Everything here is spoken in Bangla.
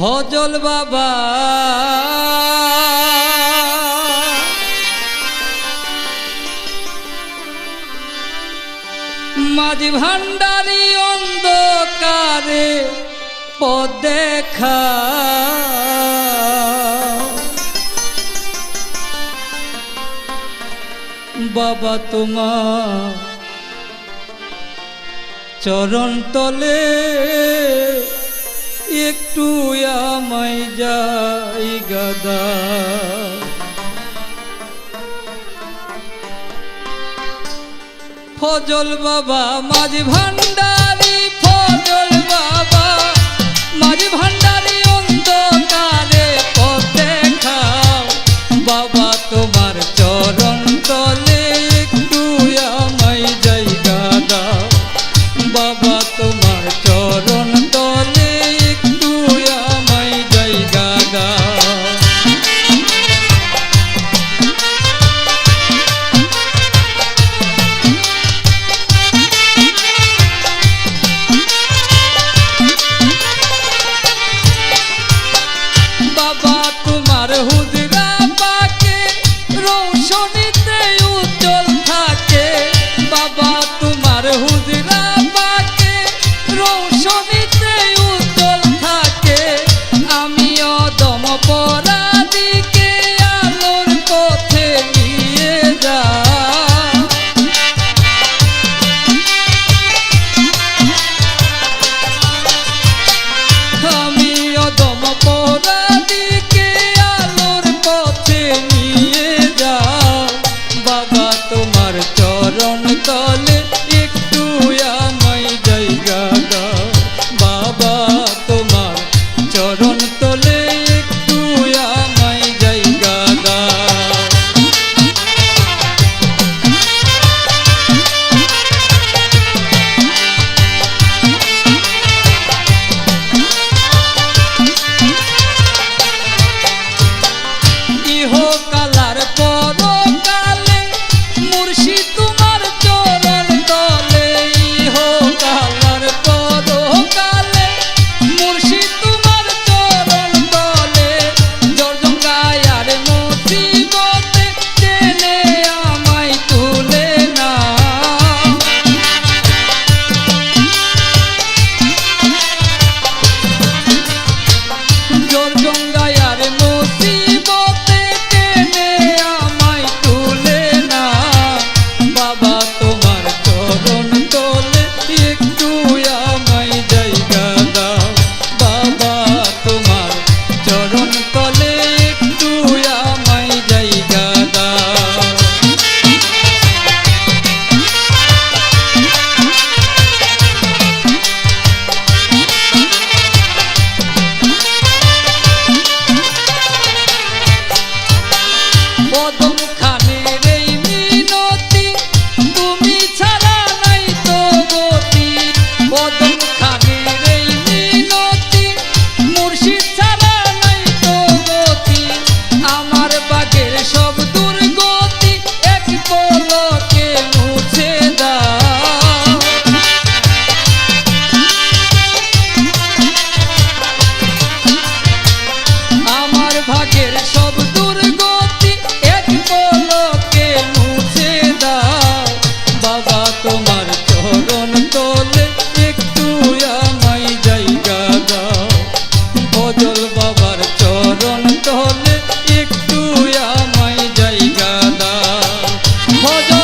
হজল বাবা। মাঝ ভান্ডারি অন্ধকারে দেখা বাবা তোমা চরণ তলে একটু আমাই যাই গাদা। ফজল বাবা মাঝ ভান্ডারি ফজল বাবা মাঝ ভান্ডারি চরণ তলে 버전